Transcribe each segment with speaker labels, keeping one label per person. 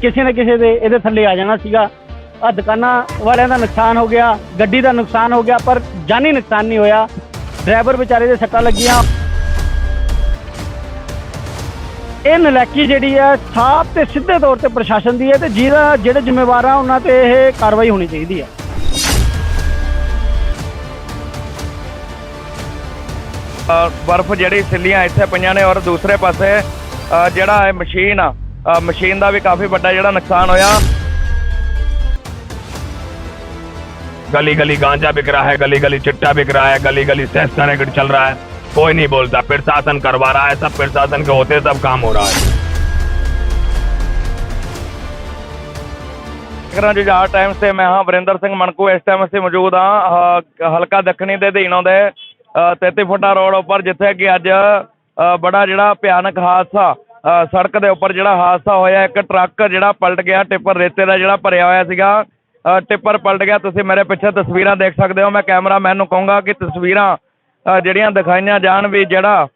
Speaker 1: ਕਿਸੇ ਨਾ ਕਿਸੇ ਦੇ ਇਹਦੇ ਥੱਲੇ ਆ ਜਾਣਾ ਸੀਗਾ। ਆ ਦੁਕਾਨਾਂ ਵਾਲਿਆਂ ਦਾ ਨੁਕਸਾਨ ਹੋ ਗਿਆ, ਗੱਡੀ ਦਾ ਨੁਕਸਾਨ ਹੋ ਗਿਆ, ਪਰ ਜਾਨੀ ਨੁਕਸਾਨ ਨਹੀਂ ਹੋਇਆ। ਡਰਾਈਵਰ ਵਿਚਾਰੇ ਦੇ ਸੱਟਾਂ ਲੱਗੀਆਂ। ਇਹ ਨਲਾਇਕੀ ਜਿਹੜੀ ਹੈ, ਸਾਫ਼ ਤੇ ਸਿੱਧੇ ਤੌਰ ਤੇ ਪ੍ਰਸ਼ਾਸਨ ਦੀ ਹੈ ਤੇ ਜਿਹੜਾ ਜਿਹੜੇ ਜ਼ਿੰਮੇਵਾਰ ਆ, ਉਹਨਾਂ ਤੇ ਇਹ ਕਾਰਵਾਈ ਹੋਣੀ ਚਾਹੀਦੀ ਹੈ।
Speaker 2: ਬਰਫ਼ ਜਿਹੜੀ ਸਿੱਲੀਆਂ ਇੱਥੇ ਪਈਆਂ ਨੇ ਔਰ ਦੂਸਰੇ ਪਾਸੇ ਜਿਹੜਾ ਇਹ ਮਸ਼ੀਨ ਆ ਮਸ਼ੀਨ ਦਾ ਵੀ ਕਾਫੀ ਵੱਡਾ ਜਿਹੜਾ ਨੁਕਸਾਨ ਹੋਇਆ
Speaker 3: गली गली गांजा बिक रहा है गली गली चिट्टा बिक रहा है गली गली सेक्स कनेक्ट चल रहा है कोई नहीं बोलता प्रशासन करवा रहा है सब प्रशासन के होते सब काम हो रहा है
Speaker 2: ਕਰਾਂ ਜੁਝਾਰ ਟਾਈਮ ਸੇ ਮੈਂ ਹਾਂ ਵਰਿੰਦਰ ਸਿੰਘ ਮਣਕੂ ਇਸ ਟਾਈਮ ਅਸੀਂ ਮੌਜੂਦ ਹਾਂ ਅ, ਹਲਕਾ ਦੱਖਣੀ ਦੇ ਅਧੀਨੋਂ ਦੇ ਅ, 33 ਫੁੱਟਾ ਰੋਡ ਉੱਪਰ ਜਿੱਥੇ ਕਿ ਅੱਜ ਅ, ਬੜਾ ਜਿਹੜਾ ਭਿਆਨਕ ਹਾਦਸਾ ਅ, ਸੜਕ ਦੇ ਉੱਪਰ ਜਿਹੜਾ ਹਾਦਸਾ ਹੋਇਆ, ਇੱਕ ਟਰੱਕ ਜਿਹੜਾ ਪਲਟ ਗਿਆ, ਟਿੱਪਰ ਰੇਤੇ ਦਾ ਜਿਹੜਾ ਭਰਿਆ ਹੋਇਆ ਸੀਗਾ। ਟਿੱਪਰ ਪਲਟ ਗਿਆ, ਤੁਸੀਂ ਮੇਰੇ ਪਿੱਛੇ ਤਸਵੀਰਾਂ ਦੇਖ ਸਕਦੇ ਹੋ। ਮੈਂ ਕੈਮਰਾਮੈਨ ਨੂੰ ਕਹੂੰਗਾ ਕਿ ਤਸਵੀਰਾਂ ਜਿਹੜੀਆਂ ਦਿਖਾਈਆਂ ਜਾਣ ਵੀ ਜਿਹੜਾ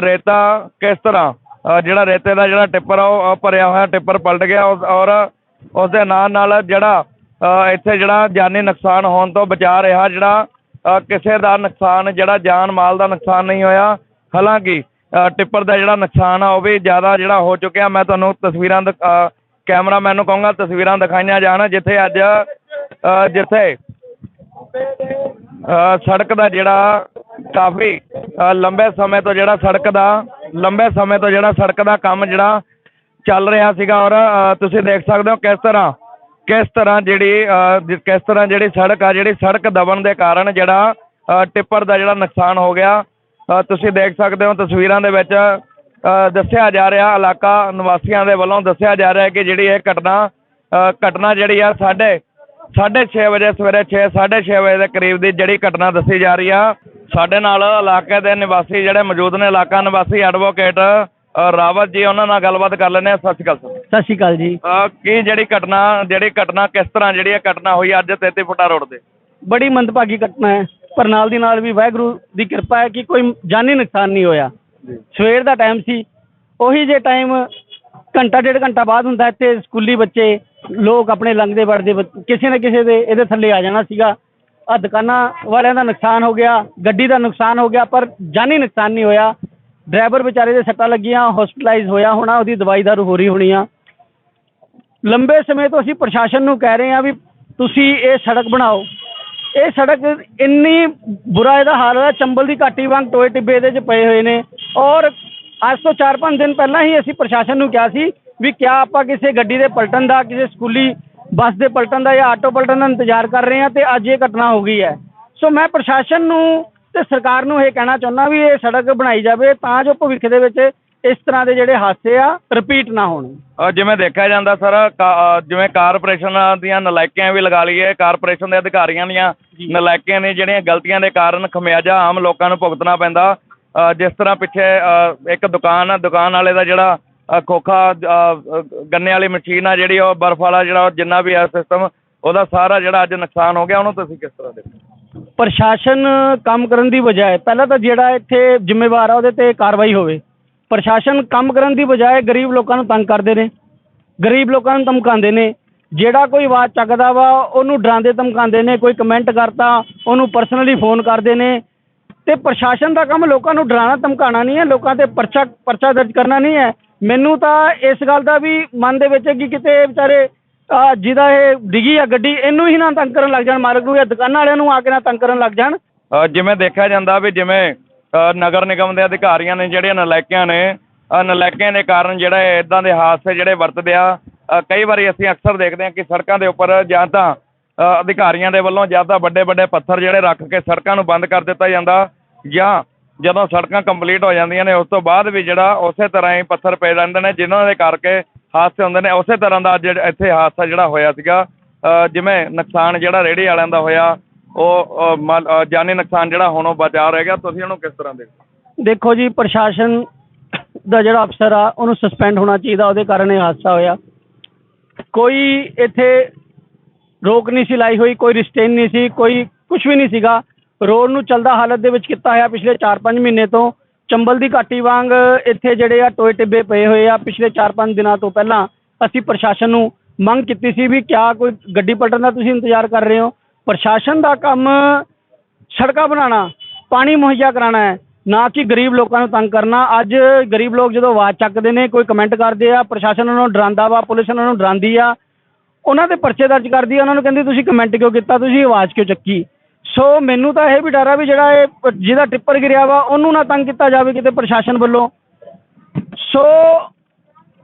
Speaker 2: ਰੇਤਾ ਕਿਸ ਤਰ੍ਹਾਂ ਜਿਹੜਾ ਰੇਤੇ ਦਾ ਜਿਹੜਾ ਟਿੱਪਰ ਆ, ਉਹ ਭਰਿਆ ਹੋਇਆ, ਟਿੱਪਰ ਪਲਟ ਗਿਆ। ਔਰ- ਔਰ ਉਸ ਦੇ ਨਾਲ ਨਾਲ ਜਿਹੜਾ ਇੱਥੇ ਜਿਹੜਾ ਜਾਨੀ ਨੁਕਸਾਨ ਹੋਣ ਤੋਂ ਬਚਾ ਰਿਹਾ, ਜਿਹੜਾ ਕਿਸੇ ਦਾ ਨੁਕਸਾਨ, ਜਿਹੜਾ ਜਾਨ ਮਾਲ ਦਾ ਨੁਕਸਾਨ ਨਹੀਂ ਹੋਇਆ। ਹਾਲਾਂਕਿ ਟਿੱਪਰ ਦਾ ਜਿਹੜਾ ਨੁਕਸਾਨ ਆ ਉਹ ਵੀ ਜ਼ਿਆਦਾ ਜਿਹੜਾ ਹੋ ਚੁੱਕਿਆ। ਮੈਂ ਤੁਹਾਨੂੰ ਤਸਵੀਰਾਂ ਦਿਖ- ਕੈਮਰਾਮੈਨ ਨੂੰ ਕਹੂੰਗਾ ਤਸਵੀਰਾਂ ਦਿਖਾਈਆਂ ਜਾਣ। ਜਿੱਥੇ ਅੱਜ ਅ, ਜਿੱਥੇ ਅ, ਸੜਕ ਦਾ ਜਿਹੜਾ ਕਾਫੀ ਲੰਬੇ ਸਮੇਂ ਤੋਂ ਜਿਹੜਾ ਸੜਕ ਦਾ ਲੰਬੇ ਸਮੇਂ ਤੋਂ ਜਿਹੜਾ ਸੜਕ ਦਾ ਕੰਮ ਜਿਹੜਾ ਚੱਲ ਰਿਹਾ ਸੀਗਾ। ਔਰ ਤੁਸੀਂ ਦੇਖ ਸਕਦੇ ਹੋ ਕਿਸ ਤਰ੍ਹਾਂ ਕਿਸ ਤਰ੍ਹਾਂ ਜਿਹੜੀ ਕਿਸ ਤਰ੍ਹਾਂ ਜਿਹੜੀ ਸੜਕ ਆ ਜਿਹੜੀ ਸੜਕ ਦਬਣ ਦੇ ਕਾਰਨ ਜਿਹੜਾ ਟਿੱਪਰ ਦਾ ਜਿਹੜਾ ਨੁਕਸਾਨ ਹੋ ਗਿਆ। ਤੁਸੀਂ ਦੇਖ ਸਕਦੇ ਹੋ ਤਸਵੀਰਾਂ ਦੇ ਵਿੱਚ ਦੱਸਿਆ ਜਾ ਰਿਹਾ ਇਲਾਕਾ ਨਿਵਾਸੀਆਂ ਦੇ ਵੱਲੋਂ ਦੱਸਿਆ ਜਾ ਰਿਹਾ ਕਿ ਜਿਹੜੀ ਇਹ ਘਟਨਾ ਘਟਨਾ ਜਿਹੜੀ ਆ ਸਾਡੇ ਸਾਢੇ ਛੇ ਵਜੇ ਸਵੇਰੇ ਛੇ ਸਾਢੇ ਛੇ ਵਜੇ ਦੇ ਕਰੀਬ ਦੀ ਜਿਹੜੀ ਘਟਨਾ ਦੱਸੀ ਜਾ ਰਹੀ ਆ। ਸਾਡੇ ਨਾਲ ਇਲਾਕੇ ਦੇ ਨਿਵਾਸੀ ਜਿਹੜੇ ਮੌਜੂਦ ਨੇ ਇਲਾਕਾ ਨਿਵਾਸੀ ਐਡਵੋਕੇਟ ਰਾਵਤ ਜੀ ਉਹਨਾਂ ਨਾਲ ਗੱਲਬਾਤ ਕਰ ਲੈਂਦੇ ਆ ਸਤਿ ਸ਼੍ਰੀ ਅਕਾਲ ਸਰ।
Speaker 1: ਸਤਿ ਸ਼੍ਰੀ ਅਕਾਲ ਜੀ।
Speaker 2: ਕੀ ਜਿਹੜੀ ਘਟਨਾ ਜਿਹੜੀ ਘਟਨਾ ਕਿਸ ਤਰ੍ਹਾਂ ਜਿਹੜੀ ਇਹ ਘਟਨਾ ਹੋਈ ਅੱਜ 33 ਫੁੱਟਾ ਰੋਡ ਤੇ?
Speaker 1: ਬੜੀ ਮੰਦਭਾਗੀ ਘਟਨਾ ਹੈ। ਪਰ ਨਾਲ ਦੀ ਨਾਲ ਵੀ ਵਾਹਿਗੁਰੂ ਦੀ ਕਿਰਪਾ ਹੈ ਕਿ ਕੋਈ ਜਾਨੀ ਨੁਕਸਾਨ ਨਹੀਂ ਹੋਇਆ। ਸਵੇਰ ਦਾ ਟਾਈਮ ਸੀ। ਉਹੀ ਜੇ ਟਾਈਮ ਘੰਟਾ ਡੇਢ ਘੰਟਾ ਬਾਅਦ ਹੁੰਦਾ ਇੱਥੇ ਸਕੂਲੀ ਬੱਚੇ ਲੋਕ ਆਪਣੇ ਲੰਘਦੇ ਵੜਦੇ ਬੱਚ- ਕਿਸੇ ਨਾ ਕਿਸੇ ਦੇ ਇਹਦੇ ਥੱਲੇ ਆ ਜਾਣਾ ਸੀਗਾ। ਆ ਦੁਕਾਨਾਂ ਵਾਲਿਆਂ ਦਾ ਨੁਕਸਾਨ ਹੋ ਗਿਆ ਗੱਡੀ ਦਾ ਨੁਕਸਾਨ ਹੋ ਗਿਆ ਪਰ ਜਾਨੀ ਨੁਕਸਾਨ ਨਹੀਂ ਹੋਇਆ। ਡਰਾਈਵਰ ਵਿਚਾਰੇ ਦੇ ਸੱਟਾਂ ਲੱਗੀਆਂ ਹਸਪੀਟਲਾਈਜ਼ ਹੋਇਆ ਹੋਣਾ ਉਹਦੀ ਦਵਾਈ ਦਾਰੂ ਹੋ ਰਹੀ ਹੋਣੀ ਆ। ਲੰਬੇ ਸਮੇਂ ਤੋਂ ਅਸੀਂ ਪ੍ਰਸ਼ਾਸਨ ਨੂੰ ਕਹਿ ਰਹੇ ਹਾਂ ਵੀ ਤੁਸੀਂ ਇਹ ਸੜਕ ਬਣਾਓ। ਇਹ ਸੜਕ ਇੰਨੀ ਬੁਰਾ, ਇਹਦਾ ਹਾਲ ਹੈ ਚੰਬਲ ਦੀ ਘਾਟੀ ਵਾਂਗ ਟੋਏ ਟਿੱਬੇ ਇਹਦੇ 'ਚ ਪਏ ਹੋਏ ਨੇ। ਔਰ ਅੱਜ ਤੋਂ 4-5 ਦਿਨ ਪਹਿਲਾਂ ਹੀ ਅਸੀਂ ਪ੍ਰਸ਼ਾਸਨ ਨੂੰ ਕਿਹਾ ਸੀ ਵੀ ਕਿਆ ਆਪਾਂ ਕਿਸੇ ਗੱਡੀ ਦੇ ਪਲਟਣ ਦਾ, ਕਿਸੇ ਸਕੂਲੀ ਬੱਸ ਦੇ ਪਲਟਣ ਦਾ ਜਾਂ ਆਟੋ ਪਲਟਣ ਦਾ ਇੰਤਜ਼ਾਰ ਕਰ ਰਹੇ ਹਾਂ ਤੇ ਅੱਜ ਇਹ ਘਟਨਾ ਹੋ ਗਈ ਹੈ। ਸੋ ਮੈਂ ਪ੍ਰਸ਼ਾਸਨ ਨੂੰ ਤੇ ਸਰਕਾਰ ਨੂੰ ਇਹ ਕਹਿਣਾ ਚਾਹੁੰਦਾ ਵੀ ਇਹ ਸੜਕ ਬਣਾਈ ਜਾਵੇ ਤਾਂ ਜੋ ਭਵਿੱਖ ਦੇ ਵਿੱਚ ਇਸ ਤਰ੍ਹਾਂ ਦੇ ਜਿਹੜੇ ਹਾਦਸੇ ਆ ਰਿਪੀਟ ਨਾ ਹੋਣ।
Speaker 2: ਅ, ਜਿਵੇਂ ਦੇਖਿਆ ਜਾਂਦਾ ਸਰ ਜਿਵੇਂ ਕਾਰਪੋਰੇਸ਼ਨ ਦੀਆਂ ਨਲਾਇਕੀਆਂ ਵੀ ਲਗਾ ਲਈਏ ਕਾਰਪੋਰੇਸ਼ਨ ਦੇ ਅਧਿਕਾਰੀਆਂ ਦੀਆਂ ਨਲਾਇਕੀਆਂ ਨੇ ਜਿਹੜੀਆਂ ਗਲਤੀਆਂ ਦੇ ਕਾਰਨ ਖਮਿਆਜਾ ਆਮ ਲੋਕਾਂ ਨੂੰ ਭੁਗਤਣਾ ਪੈਂਦਾ। ਜਿਸ ਤਰ੍ਹਾਂ ਪਿੱਛੇ ਇੱਕ ਦੁਕਾਨ ਆ ਦੁਕਾਨ ਵਾਲੇ ਦਾ ਜਿਹੜਾ ਖੋਖਾ ਗੰਨੇ ਵਾਲੀ ਮਸ਼ੀਨ ਆ ਜਿਹੜੀ ਉਹ ਬਰਫ਼ ਵਾਲਾ ਜਿਹੜਾ ਜਿੰਨਾ ਵੀ ਆ ਸਿਸਟਮ ਉਹਦਾ ਸਾਰਾ ਜਿਹੜਾ ਅੱਜ ਨੁਕਸਾਨ ਹੋ ਗਿਆ। ਉਹਨੂੰ ਤੁਸੀਂ ਕਿਸ ਤਰ੍ਹਾਂ ਦੇਖਦੇ
Speaker 1: ਪ੍ਰਸ਼ਾਸਨ ਕੰਮ ਕਰਨ ਦੀ ਬਜਾਏ ਪਹਿਲਾਂ ਤਾਂ ਜਿਹੜਾ ਇੱਥੇ ਜ਼ਿੰਮੇਵਾਰ ਆ ਉਹਦੇ ਤੇ ਕਾਰਵਾਈ ਹੋਵੇ। ਪ੍ਰਸ਼ਾਸਨ ਕੰਮ ਕਰਨ ਦੀ ਬਜਾਏ ਗਰੀਬ ਲੋਕਾਂ ਨੂੰ ਤੰਗ ਕਰਦੇ ਨੇ। ਗਰੀਬ ਲੋਕਾਂ ਨੂੰ ਧਮਕਾਉਂਦੇ ਨੇ। ਜਿਹੜਾ ਕੋਈ ਆਵਾਜ਼ ਚੱਕਦਾ ਵਾ, ਉਹਨੂੰ ਡਰਾਉਂਦੇ ਧਮਕਾਉਂਦੇ ਨੇ, ਕੋਈ ਕਮੈਂਟ ਕਰਤਾ, ਉਹਨੂੰ ਪਰਸਨਲੀ ਫੋਨ ਕਰਦੇ ਨੇ। ਤੇ ਪ੍ਰਸ਼ਾਸਨ ਦਾ ਕੰਮ ਲੋਕਾਂ ਨੂੰ ਡਰਾਉਣਾ, ਧਮਕਾਉਣਾ ਨਹੀਂ ਹੈ। ਲੋਕਾਂ ਤੇ ਪਰਚਾ ਪਰਚਾ ਦਰਜ ਕਰਨਾ ਨਹੀਂ ਹੈ। ਮੈਨੂੰ ਤਾਂ ਇਸ ਗੱਲ ਦਾ ਵੀ ਮਨ ਦੇ ਵਿੱਚ ਹੈ ਕਿ ਕਿਤੇ ਵਿਚਾਰੇ ਜਿਹਦਾ ਇਹ ਡਿੱਗੀ ਆ ਗੱਡੀ, ਇਹਨੂੰ ਹੀ ਨਾ ਤੰਗ ਕਰਨ ਲੱਗ ਜਾਣ। ਮਾਰਗ ਨੂੰ ਜਾਂ ਦੁਕਾਨਾਂ ਵਾਲਿਆਂ ਨੂੰ ਆ ਕੇ ਨਾ ਤੰਗ ਕਰਨ ਲੱਗ ਜਾਣ।
Speaker 2: ਜਿਵੇਂ ਦੇਖਿਆ ਜਾਂਦਾ ਵੀ ਜਿਵੇਂ ਨਗਰ ਨਿਗਮ ਦੇ ਅਧਿਕਾਰੀਆਂ ਨੇ ਜਿਹੜੀਆਂ ਨਲਾਇਕਿਆਂ ਨੇ ਨਲਾਇਕਿਆਂ ਦੇ ਕਾਰਨ ਜਿਹੜੇ ਇਦਾਂ ਦੇ ਹਾਦਸੇ ਜਿਹੜੇ ਵਰਤਦੇ ਆ ਕਈ ਵਾਰੀ ਅਸੀਂ ਅਕਸਰ ਦੇਖਦੇ ਹਾਂ ਕਿ ਸੜਕਾਂ ਦੇ ਉੱਪਰ ਜਾਂ ਤਾਂ ਅਧਿਕਾਰੀਆਂ ਦੇ ਵੱਲੋਂ ਜਾਂ ਤਾਂ ਵੱਡੇ ਵੱਡੇ ਪੱਥਰ ਜਿਹੜੇ ਰੱਖ ਕੇ ਸੜਕਾਂ ਨੂੰ ਬੰਦ ਕਰ ਦਿੱਤਾ ਜਾਂਦਾ, ਜਾਂ ਜਦੋਂ ਸੜਕਾਂ ਕੰਪਲੀਟ ਹੋ ਜਾਂਦੀਆਂ ਨੇ, ਉਸ ਤੋਂ ਬਾਅਦ ਵੀ ਜਿਹੜਾ ਉਸੇ ਤਰ੍ਹਾਂ ਹੀ ਪੱਥਰ ਪਏ ਰਹਿੰਦੇ ਨੇ, ਜਿਨ੍ਹਾਂ ਦੇ ਕਰਕੇ ਹਾਦਸੇ ਹੁੰਦੇ ਨੇ, ਉਸੇ ਤਰ੍ਹਾਂ ਦਾ ਅੱਜ ਇੱਥੇ ਹਾਦਸਾ ਜਿਹੜਾ ਹੋਇਆ ਸੀਗਾ ਜਿਵੇਂ ਨੁਕਸਾਨ ਜਿਹੜਾ ਰੇਹੜੀ ਵਾਲਿਆਂ ਦਾ ਹੋਇਆ ਉਹ ਅ, ਮਲ- ਜਾਨੀ ਨੁਕਸਾਨ ਜਿਹੜਾ ਹੁਣ ਉਹ ਬਚਾ ਰਹਿ ਗਿਆ ਤੁਸੀਂ ਉਹਨੂੰ ਕਿਸ ਤਰ੍ਹਾਂ ਦੇਖਦੇ
Speaker 1: ਦੇਖੋ ਜੀ ਪ੍ਰਸ਼ਾਸਨ ਦਾ ਜਿਹੜਾ ਅਫਸਰ ਆ ਉਹਨੂੰ ਸਸਪੈਂਡ ਹੋਣਾ ਚਾਹੀਦਾ ਉਹਦੇ ਕਾਰਨ ਇਹ ਹਾਦਸਾ ਹੋਇਆ। ਕੋਈ ਇੱਥੇ ਰੋਕ ਨਹੀਂ ਸੀ ਲਾਈ ਹੋਈ ਕੋਈ ਰਿਸਟੇਨ ਨਹੀਂ ਸੀ ਕੋਈ ਕੁਝ ਵੀ ਨਹੀਂ ਸੀਗਾ। ਰੋਡ ਨੂੰ ਚਲਦਾ ਹਾਲਤ ਦੇ ਵਿੱਚ ਕੀਤਾ ਹੋਇਆ ਪਿਛਲੇ 4-5 ਮਹੀਨੇ ਤੋਂ। ਚੰਬਲ ਦੀ ਘਾਟੀ ਵਾਂਗ ਇੱਥੇ ਜਿਹੜੇ ਆ ਟੋਏ ਟਿੱਬੇ ਪਏ ਹੋਏ ਆ ਪਿਛਲੇ 4-5 ਦਿਨਾਂ ਤੋਂ ਪਹਿਲਾਂ ਅਸੀਂ ਪ੍ਰਸ਼ਾਸਨ ਨੂੰ ਮੰਗ ਕੀਤੀ ਸੀ ਵੀ ਕਿਆ ਕੋਈ ਗੱਡੀ ਪਲਟਣ ਦਾ ਤੁਸੀਂ ਇੰਤਜ਼ਾਰ ਕਰ ਰਹੇ ਹੋ? ਪ੍ਰਸ਼ਾਸਨ ਦਾ ਕੰਮ ਸੜਕਾਂ ਬਣਾਉਣਾ, ਪਾਣੀ ਮੁਹੱਈਆ ਕਰਾਉਣਾ ਹੈ, ਨਾ ਕਿ ਗਰੀਬ ਲੋਕਾਂ ਨੂੰ ਤੰਗ ਕਰਨਾ। ਅੱਜ ਗਰੀਬ ਲੋਕ ਜਦੋਂ ਆਵਾਜ਼ ਚੱਕਦੇ ਨੇ, ਕੋਈ ਕਮੈਂਟ ਕਰਦੇ ਆ, ਪ੍ਰਸ਼ਾਸਨ ਉਹਨਾਂ ਨੂੰ ਡਰਾਉਂਦਾ ਵਾ, ਪੁਲਿਸ ਉਹਨਾਂ ਨੂੰ ਡਰਾਉਂਦੀ ਆ, ਉਹਨਾਂ ਦੇ ਪਰਚੇ ਦਰਜ ਕਰਦੀ ਆ, ਉਹਨਾਂ ਨੂੰ ਕਹਿੰਦੀ ਤੁਸੀਂ ਕਮੈਂਟ ਕਿਉਂ ਕੀਤਾ, ਤੁਸੀਂ ਆਵਾਜ਼ ਕਿਉਂ ਚੱਕੀ? ਸੋ ਮੈਨੂੰ ਤਾਂ ਇਹ ਵੀ ਡਰ ਆ ਵੀ ਜਿਹੜਾ ਇਹ ਜਿਹਦਾ ਟਿੱਪਰ ਗਿਰਿਆ ਵਾ, ਉਹਨੂੰ ਨਾ ਤੰਗ ਕੀਤਾ ਜਾਵੇ ਕਿਤੇ ਪ੍ਰਸ਼ਾਸਨ ਵੱਲੋਂ। ਸੋ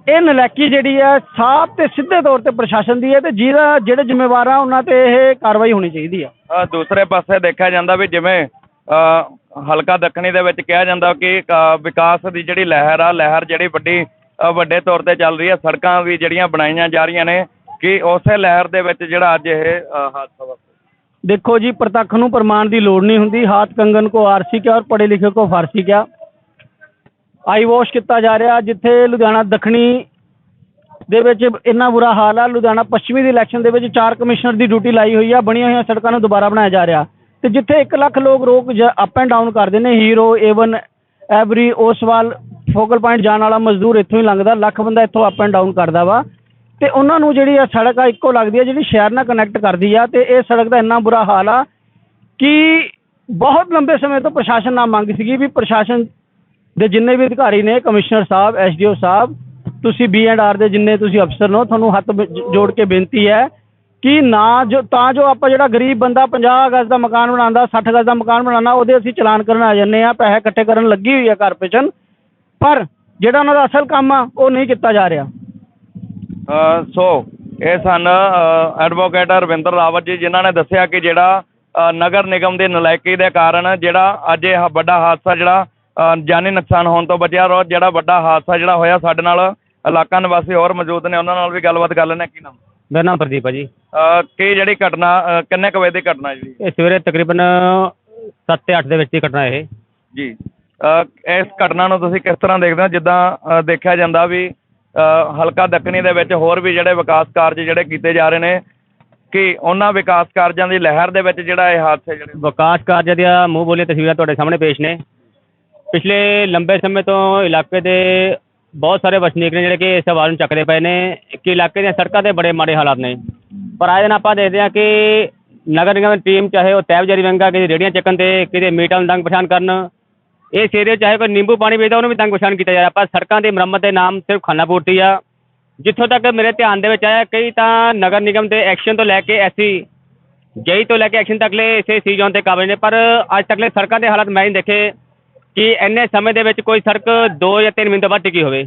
Speaker 1: ਇਹ ਨਲਾਕੀ ਜਿਹੜੀ ਹੈ ਸਾਫ਼ ਤੇ ਸਿੱਧੇ ਤੌਰ ਤੇ ਪ੍ਰਸ਼ਾਸਨ ਦੀ ਹੈ ਤੇ ਜਿਹੜਾ ਜਿਹੜੇ ਜ਼ਿੰਮੇਵਾਰ ਆ ਉਹਨਾਂ ਤੇ ਇਹ ਕਾਰਵਾਈ ਹੋਣੀ ਚਾਹੀਦੀ ਆ।
Speaker 2: ਅ, ਦੂਸਰੇ ਪਾਸੇ ਦੇਖਿਆ ਜਾਂਦਾ ਵੀ ਜਿਵੇਂ ਅ, ਹਲਕਾ ਦੱਖਣੀ ਦੇ ਵਿੱਚ ਕਿਹਾ ਜਾਂਦਾ ਕਿ ਵਿਕਾਸ ਦੀ ਜਿਹੜੀ ਲਹਿਰ ਆ ਲਹਿਰ ਜਿਹੜੀ ਵੱਡੀ ਵੱਡੇ ਤੌਰ ਤੇ ਚੱਲ ਰਹੀ ਆ ਸੜਕਾਂ ਵੀ ਜਿਹੜੀਆਂ ਬਣਾਈਆਂ ਜਾ ਰਹੀਆਂ ਨੇ ਕਿ ਉਸੇ ਲਹਿਰ ਦੇ ਵਿੱਚ ਜਿਹੜਾ ਅੱਜ ਇਹ ਹਾਦਸਾ ਵਾਪਰਿਆ।
Speaker 1: ਦੇਖੋ ਜੀ ਪ੍ਰਤੱਖ ਨੂੰ ਪ੍ਰਮਾਣ ਦੀ ਲੋੜ ਨਹੀਂ ਹੁੰਦੀ ਹਾਥ ਕੰਗਣ ਕੋ ਆਰਸੀ ਕਿਆ ਔਰ ਪੜੇ ਲਿਖੇ ਕੋ ਫਾਰਸੀ ਕਿਆ। ਆਈ ਵਾਸ਼ ਕੀਤਾ ਜਾ ਰਿਹਾ ਜਿੱਥੇ ਲੁਧਿਆਣਾ ਦੱਖਣੀ ਦੇ ਵਿੱਚ ਇੰਨਾ ਬੁਰਾ ਹਾਲ ਆ। ਲੁਧਿਆਣਾ ਪੱਛਮੀ ਦੀ ਇਲੈਕਸ਼ਨ ਦੇ ਵਿੱਚ ਚਾਰ ਕਮਿਸ਼ਨਰ ਦੀ ਡਿਊਟੀ ਲਾਈ ਹੋਈ ਆ, ਬਣੀਆਂ ਹੋਈਆਂ ਸੜਕਾਂ ਨੂੰ ਦੁਬਾਰਾ ਬਣਾਇਆ ਜਾ ਰਿਹਾ। ਤੇ ਜਿੱਥੇ 1 ਲੱਖ ਲੋਕ ਰੋਕ ਅਪ ਐਂਡ ਡਾਊਨ ਕਰਦੇ ਨੇ Hero Avon Avery Oswal focal point ਜਾਣ ਵਾਲਾ ਮਜ਼ਦੂਰ ਇੱਥੋਂ ਹੀ ਲੰਘਦਾ, ਲੱਖ ਬੰਦਾ ਇੱਥੋਂ ਅਪ ਐਂਡ ਡਾਊਨ ਕਰਦਾ ਵਾ। ਤੇ ਉਹਨਾਂ ਨੂੰ ਜਿਹੜੀ ਆ ਸੜਕ ਆ, ਇੱਕੋ ਲੱਗਦੀ ਆ, ਜਿਹੜੀ ਸ਼ਹਿਰ ਨਾਲ ਕਨੈਕਟ ਕਰਦੀ ਆ। ਤੇ ਇਹ ਸੜਕ ਦਾ ਇੰਨਾ ਬੁਰਾ ਹਾਲ ਆ ਕਿ ਬਹੁਤ ਲੰਬੇ ਸਮੇਂ ਤੋਂ ਪ੍ਰਸ਼ਾਸਨ ਨਾਲ ਮੰਗ ਸੀਗੀ ਵੀ ਪ੍ਰਸ਼ਾਸਨ ਦੇ ਜਿੰਨੇ ਵੀ ਅਧਿਕਾਰੀ ਨੇ, ਕਮਿਸ਼ਨਰ ਸਾਹਿਬ, ਐਸਡੀਓ ਸਾਹਿਬ, ਤੁਸੀਂ ਬੀ ਐਂਡ ਆਰ ਦੇ ਜਿੰਨੇ ਤੁਸੀਂ ਅਫਸਰ ਹੋ ਤੁਹਾਨੂੰ ਹੱਥ ਜੋੜ ਕੇ ਬੇਨਤੀ ਹੈ ਕਿ ਨਾ ਜੋ, ਤਾਂ ਜੋ ਆਪਾਂ ਜਿਹੜਾ ਗਰੀਬ ਬੰਦਾ 50 ਗਜ਼ ਦਾ ਮਕਾਨ ਬਣਾਉਂਦਾ 60 ਗਜ਼ ਦਾ ਮਕਾਨ ਬਣਾਉਣਾ ਉਹਦੇ ਅਸੀਂ ਚਲਾਨ ਕਰਨ ਆ ਜੰਨੇ ਆ ਪੈਸੇ ਇਕੱਠੇ ਕਰਨ ਲੱਗੀ ਹੋਈ ਆ ਕਾਰਪੋਰੇਸ਼ਨ, ਪਰ ਜਿਹੜਾ ਉਹਨਾਂ ਦਾ ਅਸਲ ਕੰਮ ਆ, ਉਹ ਨਹੀਂ ਕੀਤਾ ਜਾ ਰਿਹਾ।
Speaker 2: ਸੋ, ਇਹ ਸਨ ਐਡਵੋਕੇਟ ਰਵਿੰਦਰ ਰਾਵਤ ਜੀ, ਜਿਨ੍ਹਾਂ ਨੇ ਦੱਸਿਆ ਕਿ ਜਿਹੜਾ ਨਗਰ ਨਿਗਮ ਦੇ ਨਲਾਇਕੀ ਦੇ ਕਾਰਨ ਜਿਹੜਾ ਅੱਜ ਇਹ ਵੱਡਾ ਹਾਦਸਾ, ਜਿਹੜਾ ਜਾਨੀ ਨੁਕਸਾਨ ਹੋਣ ਤੋਂ ਬਚਿਆ ਔਰ ਜਿਹੜਾ ਵੱਡਾ ਹਾਦਸਾ ਜਿਹੜਾ ਹੋਇਆ ਸਾਡੇ ਨਾਲ ਇਲਾਕਾ ਨਿਵਾਸੀ ਹੋਰ ਮੌਜੂਦ ਨੇ ਉਹਨਾਂ ਨਾਲ ਵੀ ਗੱਲਬਾਤ ਕਰ ਲੈਣੇ ਕੀ ਨਾਮ?
Speaker 4: ਮੇਰਾ ਨਾਮ ਪ੍ਰਦੀਪ ਹੈ ਜੀ।
Speaker 2: ਅ, ਕੀ ਜਿਹੜੀ ਘਟਨਾ ਅ, ਕਿੰਨੇ ਕੁ ਵਜੇ ਦੀ ਘਟਨਾ ਜੀ?
Speaker 4: ਇਹ ਸਵੇਰੇ ਤਕਰੀਬਨ 7 ਤੇ 8 ਦੇ ਵਿੱਚ ਦੀ ਘਟਨਾ ਇਹ।
Speaker 2: ਜੀ। ਅ, ਇਸ ਘਟਨਾ ਨੂੰ ਤੁਸੀਂ ਕਿਸ ਤਰ੍ਹਾਂ ਦੇਖਦੇ ਹੋ? ਜਿੱਦਾਂ ਅ, ਦੇਖਿਆ ਜਾਂਦਾ ਵੀ ਅ, ਹਲਕਾ ਦੱਖਣੀ ਦੇ ਵਿੱਚ ਹੋਰ ਵੀ ਜਿਹੜੇ ਵਿਕਾਸ ਕਾਰਜ ਜਿਹੜੇ ਕੀਤੇ ਜਾ ਰਹੇ ਨੇ ਕਿ ਉਹਨਾਂ ਵਿਕਾਸ ਕਾਰਜਾਂ ਦੀ ਲਹਿਰ ਦੇ ਵਿੱਚ ਜਿਹੜਾ ਇਹ ਹਾਦਸੇ ਜਿਹੜੇ
Speaker 4: ਵਿਕਾਸ ਕਾਰਜ ਦੀਆਂ ਮੂੰਹ ਬੋਲੀਆਂ ਤਸਵੀਰਾਂ ਤੁਹਾਡੇ ਸਾਹਮਣੇ ਪੇਸ਼ ਨੇ। ਪਿਛਲੇ ਲੰਬੇ ਸਮੇਂ ਤੋਂ ਇਲਾਕੇ ਦੇ ਬਹੁਤ ਸਾਰੇ ਵਸਨੀਕ ਨੇ ਜਿਹੜੇ ਕਿ ਇਸ ਆਵਾਜ਼ ਨੂੰ ਚੱਕਦੇ ਪਏ ਨੇ ਕਿ ਇਲਾਕੇ ਦੀਆਂ ਸੜਕਾਂ ਦੇ ਬੜੇ ਮਾੜੇ ਹਾਲਾਤ ਨੇ। ਪਰ ਆਏ ਦਿਨ ਆਪਾਂ ਦੇਖਦੇ ਹਾਂ ਕਿ ਨਗਰ ਨਿਗਮ ਦੀ ਟੀਮ ਚਾਹੇ ਉਹ ਤੈਬ ਜਰੀ ਵੰਗਾ, ਕਿਤੇ ਰੇੜੀਆਂ ਚੱਕਣ ਤੇ, ਕਿਤੇ ਮੀਟਾਂ ਨੂੰ ਤੰਗ ਪਛਾਣ ਕਰਨ, ਇਸ ਏਰੀਏ ਚਾਹੇ ਕੋਈ ਨਿੰਬੂ ਪਾਣੀ ਵੇਚਦਾ, ਉਹਨੂੰ ਵੀ ਤੰਗ ਪਛਾਣ ਕੀਤਾ ਜਾ ਰਿਹਾ। ਪਰ ਸੜਕਾਂ ਦੀ ਮੁਰੰਮਤ ਦੇ ਨਾਮ ਸਿਰਫ ਖਾਨਾ ਪੂਰਤੀ ਆ। ਜਿੱਥੋਂ ਤੱਕ ਮੇਰੇ ਧਿਆਨ ਦੇ ਵਿੱਚ ਆਇਆ, ਕਈ ਤਾਂ ਨਗਰ ਨਿਗਮ ਦੇ ਐਕਸ਼ਨ ਤੋਂ ਲੈ ਕੇ ਐਸੀ ਜਈ ਤੋਂ ਲੈ ਕੇ ਐਕਸ਼ਨ ਤੱਕਲੇ ਇਸੇ ਸੀ ਜ਼ੋਨ ਤੇ ਕਾਬਜ ਨੇ, ਪਰ ਅੱਜ ਤੱਕਲੇ ਸੜਕਾਂ ਦੇ ਹਾਲਾਤ ਮੈਂ ਨਹੀਂ ਦੇਖੇ। ਕਿ ਇੰਨੇ ਸਮੇਂ ਦੇ ਵਿੱਚ ਕੋਈ ਸੜਕ 2 ਜਾਂ 3 ਮਹੀਨੇ ਤੋਂ ਬਾਅਦ ਟਿਕੀ ਹੋਵੇ।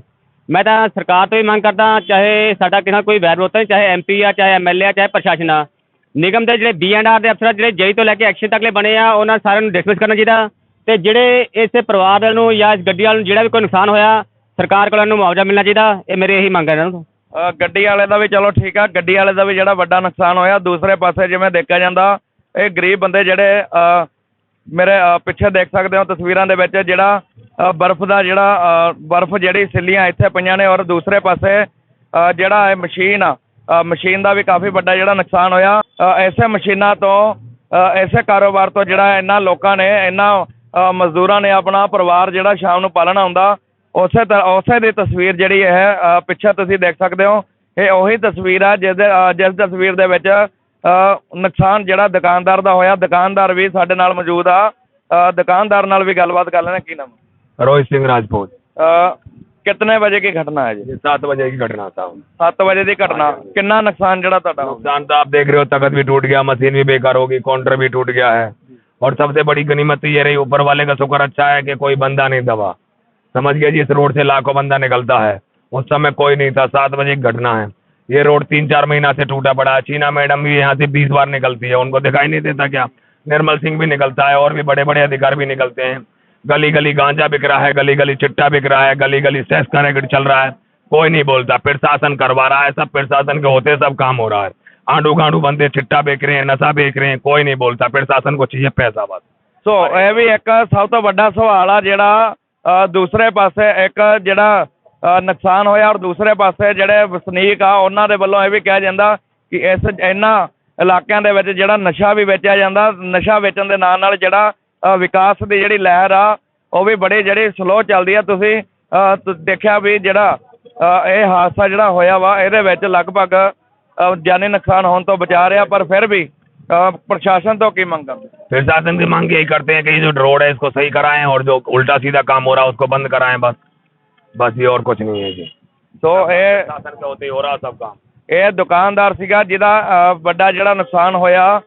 Speaker 4: ਮੈਂ ਤਾਂ ਸਰਕਾਰ ਤੋਂ ਵੀ ਮੰਗ ਕਰਦਾ ਚਾਹੇ ਸਾਡਾ ਕਿਸੇ ਕੋਈ ਵੈਰ ਵਿਰੋਧ ਨਹੀਂ ਚਾਹੇ ਐਮਪੀ ਆ ਚਾਹੇ ਐਮਐਲਏ ਆ ਚਾਹੇ ਪ੍ਰਸ਼ਾਸਨ ਆ। ਨਿਗਮ ਦੇ ਜਿਹੜੇ ਬੀ ਐਂਡ ਆਰ ਦੇ ਅਫਸਰ ਆ, ਜਿਹੜੇ ਜਈ ਤੋਂ ਲੈ ਕੇ ਐਕਸ਼ਨ ਤੱਕਲੇ ਬਣੇ ਆ ਉਹਨਾਂ ਸਾਰਿਆਂ ਨੂੰ ਡਿਸਮਿਸ ਕਰਨਾ ਚਾਹੀਦਾ। ਤੇ ਜਿਹੜੇ ਇਸੇ ਪਰਿਵਾਰ ਨੂੰ ਜਾਂ ਇਸ ਗੱਡੀ ਵਾਲੇ ਨੂੰ ਜਿਹੜਾ ਵੀ ਕੋਈ ਨੁਕਸਾਨ ਹੋਇਆ ਸਰਕਾਰ ਕੋਲੋਂ ਇਹਨੂੰ ਮੁਆਵਜ਼ਾ ਮਿਲਣਾ ਚਾਹੀਦਾ। ਇਹ ਮੇਰੀ ਇਹੀ ਮੰਗ ਹੈ ਇਹਨਾਂ ਨੂੰ।
Speaker 2: ਗੱਡੀ ਵਾਲੇ ਦਾ ਵੀ ਚਲੋ ਠੀਕ ਆ ਗੱਡੀ ਵਾਲੇ ਦਾ ਵੀ ਜਿਹੜਾ ਵੱਡਾ ਨੁਕਸਾਨ ਹੋਇਆ ਦੂਸਰੇ ਪਾਸੇ ਜਿਵੇਂ ਦੇਖਿਆ ਜਾਂਦਾ ਇਹ ਗਰੀਬ ਬੰਦੇ ਜਿਹੜੇ ਮੇਰੇ ਪਿੱਛੇ ਦੇਖ ਸਕਦੇ ਹੋ ਤਸਵੀਰਾਂ ਦੇ ਵਿੱਚ ਜਿਹੜਾ ਬਰਫ਼ ਦਾ ਜਿਹੜਾ ਬਰਫ਼ ਜਿਹੜੀ ਸਿੱਲੀਆਂ ਇੱਥੇ ਪਈਆਂ ਨੇ ਔਰ ਦੂਸਰੇ ਪਾਸੇ ਜਿਹੜਾ ਇਹ ਮਸ਼ੀਨ ਆ ਮਸ਼ੀਨ ਦਾ ਵੀ ਕਾਫੀ ਵੱਡਾ ਜਿਹੜਾ ਨੁਕਸਾਨ ਹੋਇਆ। ਅ, ਐਸੇ ਮਸ਼ੀਨਾਂ ਤੋਂ ਅ, ਐਸੇ ਕਾਰੋਬਾਰ ਤੋਂ ਜਿਹੜਾ ਇਹਨਾਂ ਲੋਕਾਂ ਨੇ ਇਹਨਾਂ ਮਜ਼ਦੂਰਾਂ ਨੇ ਆਪਣਾ ਪਰਿਵਾਰ ਜਿਹੜਾ ਸ਼ਾਮ ਨੂੰ ਪਾਲਣਾ ਹੁੰਦਾ ਉਸੇ ਤਰ੍ਹਾਂ ਉਸੇ ਦੀ ਤਸਵੀਰ ਜਿਹੜੀ ਹੈ ਪਿੱਛੇ ਤੁਸੀਂ ਦੇਖ ਸਕਦੇ ਹੋ। ਇਹ ਉਹੀ ਤਸਵੀਰ ਆ ਜਿਸ ਦੇ ਜਿਸ ਤਸਵੀਰ ਦੇ ਵਿੱਚ ਨੁਕਸਾਨ ਜਿਹੜਾ ਦੁਕਾਨਦਾਰ ਦਾ ਹੋਇਆ ਦੁਕਾਨਦਾਰ ਵੀ ਸਾਡੇ ਨਾਲ ਮੌਜੂਦ ਆ ਅ, ਦੁਕਾਨਦਾਰ ਨਾਲ ਵੀ ਗੱਲਬਾਤ ਕਰ ਲੈਣਾ ਕੀ ਨਾਮ
Speaker 3: रोहित सिंह राजपूत
Speaker 2: ਅ, ਕਿਤਨੇ ਵਜੇ ਕੀ ਘਟਨਾ ਹੈ ਜੀ
Speaker 3: ये सात बजे की घटना था
Speaker 2: 7 ਵਜੇ ਦੀ ਘਟਨਾ ਕਿੰਨਾ ਨੁਕਸਾਨ ਜਿਹੜਾ ਤੁਹਾਡਾ ਹੋ ਗਿਆ?
Speaker 3: नुकसान तो आप देख रहे हो तखत भी टूट गया मशीन भी बेकार होगी काउंटर भी टूट गया है और सबसे बड़ी गनीमत तो ये रही ऊपर वाले का शुक्र अच्छा है कि कोई बंदा नहीं दबा समझ गया जी इस रोड से लाखों बंदा निकलता है उस समय कोई नहीं था सात बजे की घटना है ये रोड तीन चार महीना से टूटा पड़ा है चीना मैडम भी यहाँ से बीस बार निकलती है उनको दिखाई नहीं देता क्या निर्मल सिंह भी निकलता है और भी बड़े बड़े अधिकारी भी निकलते हैं गली गली गांजा बिक रहा है गली गली चिट्टा बिक रहा है गली गली सेक्स का रैकेट चल रहा है कोई नहीं बोलता प्रशासन करवा रहा है सब प्रशासन के होते सब काम हो रहा है आंडू गांडू बंदे चिट्टा बेच रहे हैं नशा बेच रहे हैं कोई नहीं बोलता प्रशासन को चाहिए पैसा बस
Speaker 2: ਸੋ ਇਹ ਵੀ ਇੱਕ ਸਭ ਤੋਂ ਵੱਡਾ ਸਵਾਲ ਆ ਜਿਹੜਾ ਅ, ਦੂਸਰੇ ਪਾਸੇ ਇੱਕ ਜਿਹੜਾ ਅ, ਨੁਕਸਾਨ ਹੋਇਆ ਔਰ ਦੂਸਰੇ ਪਾਸੇ ਜਿਹੜੇ ਵਸਨੀਕ ਆ, ਉਹਨਾਂ ਦੇ ਵੱਲੋਂ ਇਹ ਵੀ ਕਿਹਾ ਜਾਂਦਾ ਕਿ ਇਸ ਇਹਨਾਂ ਇਲਾਕਿਆਂ ਦੇ ਵਿੱਚ ਜਿਹੜਾ ਨਸ਼ਾ ਵੀ ਵੇਚਿਆ ਜਾਂਦਾ, ਨਸ਼ਾ ਵੇਚਣ ਦੇ ਨਾਲ ਨਾਲ ਜਿਹੜਾ ਵਿਕਾਸ ਦੀ ਜਿਹੜੀ ਲਹਿਰ ਆ, ਉਹ ਵੀ ਬੜੇ ਜਿਹੜੇ ਸਲੋ ਚੱਲਦੀ ਆ। ਤੁਸੀਂ ਦੇਖਿਆ ਵੀ ਜਿਹੜਾ ਇਹ ਹਾਦਸਾ ਜਿਹੜਾ ਹੋਇਆ ਵਾ, ਇਹਦੇ ਵਿੱਚ ਲਗਭਗ ਜਾਨੀ ਨੁਕਸਾਨ ਹੋਣ ਤੋਂ ਬਚਾ ਰਿਹਾ, ਪਰ ਫਿਰ ਵੀ भी प्रशासन तो की मांग करते
Speaker 3: ਦੀ ਮੰਗ मांग ਕਰਦੇ करते ਕਿ ਜੋ ਰੋਡ ਹੈ ਇਸ इसको सही कराएं और जो उल्टा सीधा ਕੰਮ ਹੋ रहा ਉਸ ਕੋ ਬੰਦ ਕਰਾਏ ਬਸ। ਬਸ ਹੋਰ ਕੁਝ ਨਹੀਂ ਹੈ ਜੀ।
Speaker 2: ਸੋ ਇਹ
Speaker 3: शासन का होते हो रहा सब काम
Speaker 2: ਇਹ ਦੁਕਾਨਦਾਰ ਸੀਗਾ ਜਿਹਦਾ ਅ, ਵੱਡਾ ਜਿਹੜਾ ਨੁਕਸਾਨ ਹੋਇਆ